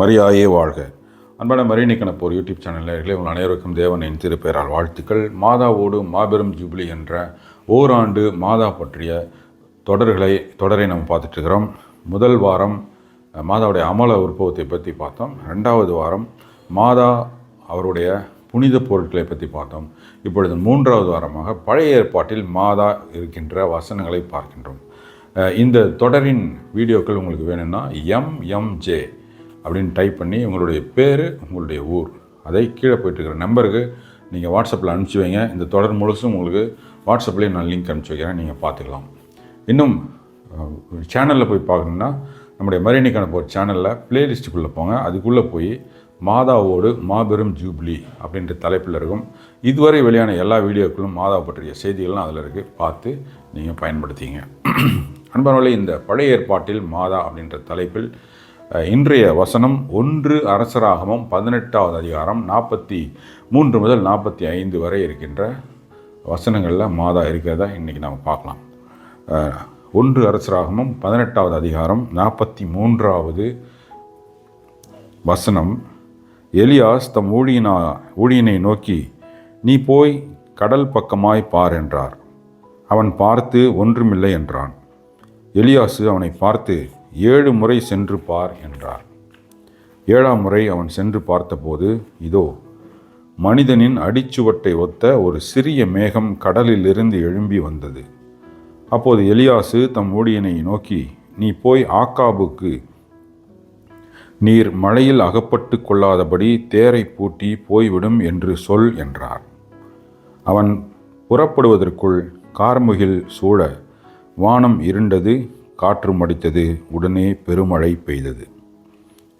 மரியாயே வாழ்க. அன்பான மரியணிக்கணப்போர் யூடியூப் சேனலர்களே உங்கள் அனைவருக்கும் தேவனின் திருப்பெயரால் வாழ்த்துக்கள். மாதாவோடு மாபெரும் ஜூபிலி என்ற ஓராண்டு மாதா பற்றிய தொடர்களை தொடரை நம்ம பார்த்துட்ருக்கிறோம் முதல் வாரம் மாதாவுடைய அமல உற்பவத்தை பற்றி பார்த்தோம். ரெண்டாவது வாரம் மாதா அவருடைய புனித பொருட்களை பற்றி பார்த்தோம். இப்பொழுது மூன்றாவது வாரமாக பழைய ஏற்பாட்டில் மாதா இருக்கின்ற வசனங்களை பார்க்கின்றோம். இந்த தொடரின் வீடியோக்கள் உங்களுக்கு வேணும்னா எம்எம்ஜே அப்படின்னு டைப் பண்ணி உங்களுடைய பேர் உங்களுடைய ஊர். அதை கீழே போயிட்டு இருக்கிற நம்பருக்கு நீங்கள் வாட்ஸ்அப்பில் அனுப்பிச்சி வைங்க. இந்த தொடர் முழுசும் உங்களுக்கு வாட்ஸ்அப்லேயே நான் லிங்க் அனுப்பிச்சி வைக்கிறேன். நீங்கள் பார்த்துக்கலாம். இன்னும் சேனலில் போய் பார்க்கணுன்னா நம்முடைய மரியணிக்கான போகிற சேனலில் பிளேலிஸ்ட்டுக்குள்ளே போங்க. அதுக்குள்ளே போய் மாதாவோடு மாபெரும் ஜூப்ளி அப்படின்ற தலைப்பில் இருக்கும். இதுவரை வெளியான எல்லா வீடியோக்களும் மாதா பற்றிய செய்திகள்லாம் அதில் இருக்குது பார்த்து நீங்கள் பயன்படுத்திங்க. அன்பானவர்களே இந்த பழைய ஏற்பாட்டில் மாதா அப்படின்ற தலைப்பில் இன்றைய வசனம் ஒன்று அரசராகமம் பதினெட்டாவது அதிகாரம் நாற்பத்தி மூன்று முதல் நாற்பத்தி ஐந்து வரை இருக்கின்ற வசனங்களில் மாதா இருக்கிறதா இன்றைக்கி நம்ம பார்க்கலாம். ஒன்று அரசராகமம் பதினெட்டாவது அதிகாரம் நாற்பத்தி மூன்றாவது வசனம். எலியாஸ் தம் ஊழியனா ஊழியனை நோக்கி நீ போய் கடல் பக்கமாய் பார் என்றார். அவன் பார்த்து ஒன்றுமில்லை என்றான். எலியாசு அவனை பார்த்து ஏழு முறை சென்று பார் என்றார். ஏழாம் முறை அவன் சென்று பார்த்தபோது இதோ மனிதனின் அடிச்சுவட்டை ஒத்த ஒரு சிறிய மேகம் கடலிலிருந்து எழும்பி வந்தது. அப்போது எலியாசு தம் ஊழியனை நோக்கி நீ போய் ஆக்காபுக்கு நீர் மழையில் அகப்பட்டு கொள்ளாதபடி தேரை பூட்டி போய்விடும் என்று சொல் என்றார். அவன் புறப்படுவதற்குள் கார்முகில் சூழ வானம் இருண்டது காற்று மடித்தது உடனே பெருமழை பெய்தது.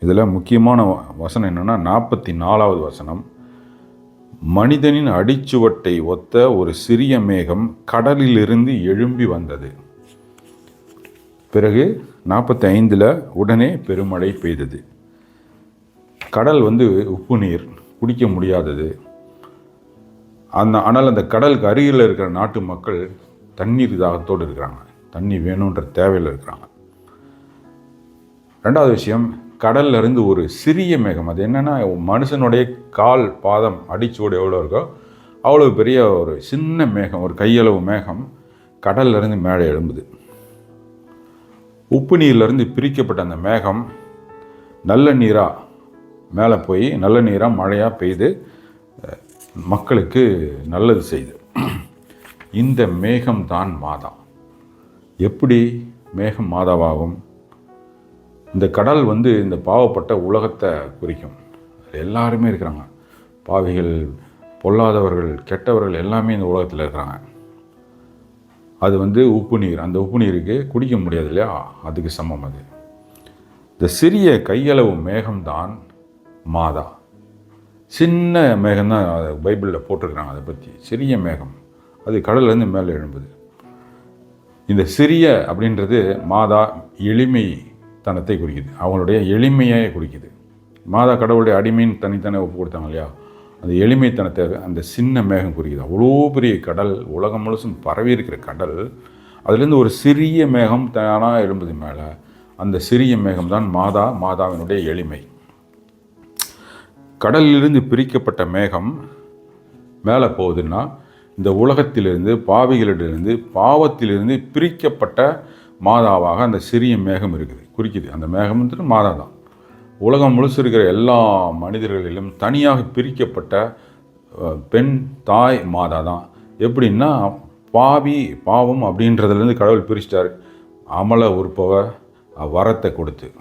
இதில் முக்கியமான வ- வசனம் என்னென்னா நாற்பத்தி நாலாவது வசனம். மனிதனின் அடிச்சுவட்டை ஒத்த ஒரு சிறிய மேகம் கடலிலிருந்து எழும்பி வந்தது. பிறகு நாற்பத்தி ஐந்தில் உடனே பெருமழை பெய்தது. கடல் வந்து உப்பு நீர் குடிக்க முடியாதது. அந்த ஆனால் அந்த கடலுக்கு அருகில் இருக்கிற நாட்டு மக்கள் தண்ணீர் தாகத்தோடு இருக்கிறாங்க. தண்ணி வேணுன்ற தேவையில் இருக்கிறாங்க. ரெண்டாவது விஷயம் கடல்ல இருந்து ஒரு சிறிய மேகம் அது என்னென்னா மனுஷனுடைய கால் பாதம் அடிச்சோடு எவ்வளோ இருக்கோ அவ்வளோ பெரிய ஒரு சின்ன மேகம் ஒரு கையளவு மேகம் கடல்லிருந்து மேலே எழும்புது. உப்பு நீர்லேருந்து பிரிக்கப்பட்ட அந்த மேகம் நல்ல நீராக மேலே போய் நல்ல நீராக மழையாக பெய்து மக்களுக்கு நல்லது செய்து. இந்த மேகம்தான் மாதம் எப்படி மேகம் மாதாவாகும்? இந்த கடல் வந்து இந்த பாவப்பட்ட உலகத்தை குறிக்கும். எல்லாருமே இருக்கிறாங்க. பாவிகள் பொல்லாதவர்கள் கெட்டவர்கள் எல்லாமே இந்த உலகத்தில் இருக்கிறாங்க. அது வந்து உப்பு நீர். அந்த உப்பு நீருக்கு குடிக்க முடியாது இல்லையா? அதுக்கு சமம் அது. இந்த சிறிய கையளவு மேகம்தான் மாதா. சின்ன மேகம் தான் பைபிளில் போட்டிருக்கிறாங்க அதை பற்றி சிறிய மேகம். அது கடல்லேருந்து மேலே எழும்புது. இந்த சிறிய அப்படின்றது மாதா எளிமை தனத்தை குறிக்குது. அவங்களுடைய எளிமையை குறிக்குது. மாதா கடவுளுடைய அடிமைன்னு தனித்தனி ஒப்பு கொடுத்தாங்க இல்லையா? அந்த எளிமைத்தனத்தை அந்த சின்ன மேகம் குறிக்குது. அவ்வளோ பெரிய கடல் உலகம் முழுசும் பரவி இருக்கிற கடல் அதுலேருந்து ஒரு சிறிய மேகம் தானாக எழும்புது மேலே. அந்த சிறிய மேகம் தான் மாதா மாதாவினுடைய எளிமை. கடலிலிருந்து பிரிக்கப்பட்ட மேகம் மேலே போகுதுன்னா இந்த உலகத்திலிருந்து பாவிகளிடமிருந்து பாவத்திலிருந்து பிரிக்கப்பட்ட மாதாவாக அந்த சிறிய மேகம் இருக்குது. குறிக்குது. அந்த மேகம் மாதா தான் உலகம் முழுசு இருக்கிற எல்லா மனிதர்களிலும் தனியாக பிரிக்கப்பட்ட பெண் தாய் மாதா தான் எப்படின்னா பாவி பாவம் அப்படின்றதுலேருந்து கடவுள் பிரிச்சிட்டார். அமல உற்பவ வரத்தை கொடுத்து.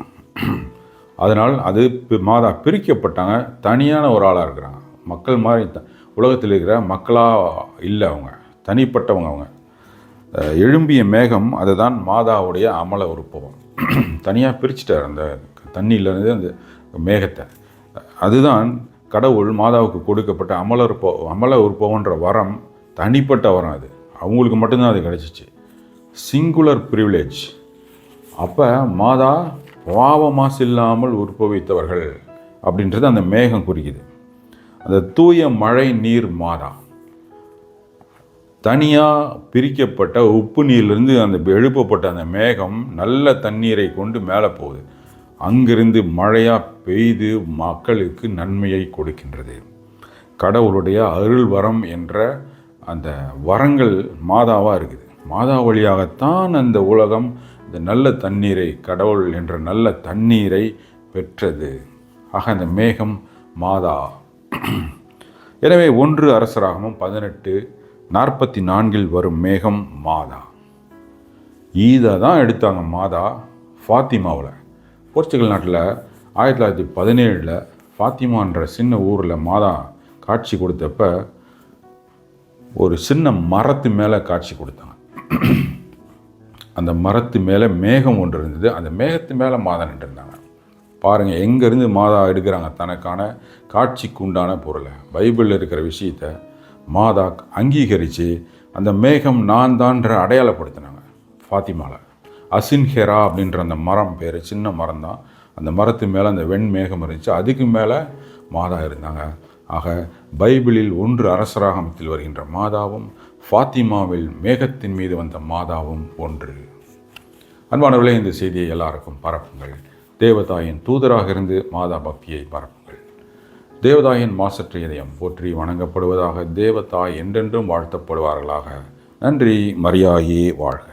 அதனால் அது மாதா பிரிக்கப்பட்டாங்க. தனியான ஒரு ஆளாக இருக்கிறாங்க. மக்கள் மாதிரி த- உலகத்தில் இருக்கிற மக்களாக இல்லை அவங்க. தனிப்பட்டவங்க அவங்க. எழும்பிய மேகம் அதுதான் மாதாவுடைய அமல உருப்பவம். தனியாக பிரிச்சிட்டார் அந்த தண்ணியிலேருந்து அந்த மேகத்தை. அதுதான் கடவுள் மாதாவுக்கு கொடுக்கப்பட்ட அமல உற்ப அமல உற்பவன்ற வரம் தனிப்பட்ட வரம் அது. அவங்களுக்கு மட்டும்தான் அது கிடச்சிச்சு. சிங்குலர் ப்ரிவிலேஜ் அப்போ மாதா பாவ மாசு இல்லாமல் உற்பவித்தவர்கள் அப்படின்றது அந்த மேகம் குறிக்குது. அந்த தூய மழை நீர் மாதா தனியாக பிரிக்கப்பட்ட உப்பு நீர்லேருந்து அந்த எழுப்பப்பட்ட அந்த மேகம் நல்ல தண்ணீரை கொண்டு மேலே போகுது. அங்கிருந்து மழையாக பெய்து மக்களுக்கு நன்மையை கொடுக்கின்றது. கடவுளுடைய அருள் வரம் என்ற அந்த வரங்கள் மாதாவாக இருக்குது. மாதா வழியாகத்தான் அந்த உலகம் இந்த நல்ல தண்ணீரை கடவுள் என்ற நல்ல தண்ணீரை பெற்றது. ஆக அந்த மேகம் மாதா. எனவே ஒன்று அரசராகவும் பதினெட்டு நாற்பத்தி நான்கில் வரும் மேகம் மாதா. ஈதா தான் எடுத்தாங்க மாதா ஃபாத்திமாவில். போர்ச்சுகல் நாட்டில் ஆயிரத்தி தொள்ளாயிரத்தி பதினேழில் ஃபாத்திமான்ற சின்ன ஊரில் மாதா காட்சி கொடுத்தப்ப ஒரு சின்ன மரத்து மேலே காட்சி கொடுத்தாங்க. அந்த மரத்து மேலே மேகம் ஒன்று இருந்தது. அந்த மேகத்து மேலே மாதா நின்றுருந்தாங்க. பாருங்கள் எங்கேருந்து மாதா எடுக்கிறாங்க தனக்கான காட்சிக்கு உண்டான பொருளை. பைபிளில் இருக்கிற விஷயத்த மாதா அங்கீகரித்து அந்த மேகம் நான் தான்ற அடையாளப்படுத்தினாங்க ஃபாத்திமாவில் அசின்ஹெரா அப்படின்ற அந்த மரம் பேர் சின்ன மரம் தான் அந்த மரத்து மேலே அந்த வெண் மேகம் இருந்துச்சு அதுக்கு மேலே மாதா இருந்தாங்க. ஆக பைபிளில் ஒன்று அரசராகமத்தில் வருகின்ற மாதாவும் ஃபாத்திமாவில் மேகத்தின் மீது வந்த மாதாவும் ஒன்று. அன்பானவர்களே இந்த செய்தியை எல்லாருக்கும் பரப்புங்கள். தேவதாயின் தூதராக இருந்து மாதா பக்தியை பரப்புங்கள். தேவதாயின் மாசற்ற இதயம் போற்றி வணங்கப்படுவதாக தேவதாய் என்றென்றும் வாழ்த்தப்படுவார்களாக. நன்றி மரியாயே வாழ்க.